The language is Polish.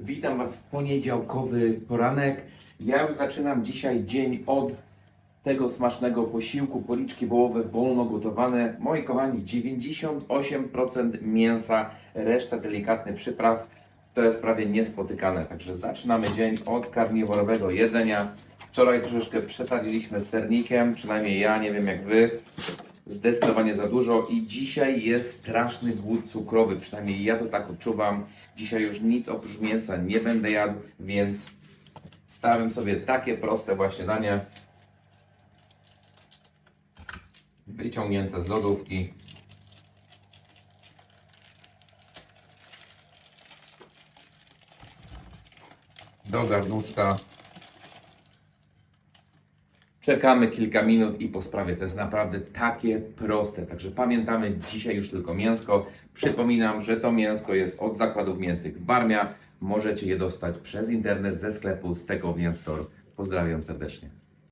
Witam Was w poniedziałkowy poranek. Ja już zaczynam dzisiaj dzień od tego smacznego posiłku. Policzki wołowe wolno gotowane. Moi kochani, 98% mięsa, reszta delikatnych przypraw. To jest prawie niespotykane. Także zaczynamy dzień od karniworowego jedzenia. Wczoraj troszeczkę przesadziliśmy sernikiem, przynajmniej ja, nie wiem jak Wy. Zdecydowanie za dużo i dzisiaj jest straszny głód cukrowy, przynajmniej ja to tak odczuwam. Dzisiaj już nic oprócz mięsa nie będę jadł, więc stawiam sobie takie proste właśnie danie. Wyciągnięte z lodówki. Do garnuszka. Czekamy kilka minut i po sprawie. To jest naprawdę takie proste. Także pamiętamy dzisiaj już tylko mięsko. Przypominam, że to mięsko jest od zakładów mięsnych Warmia. Możecie je dostać przez internet ze sklepu Steak Store. Pozdrawiam serdecznie.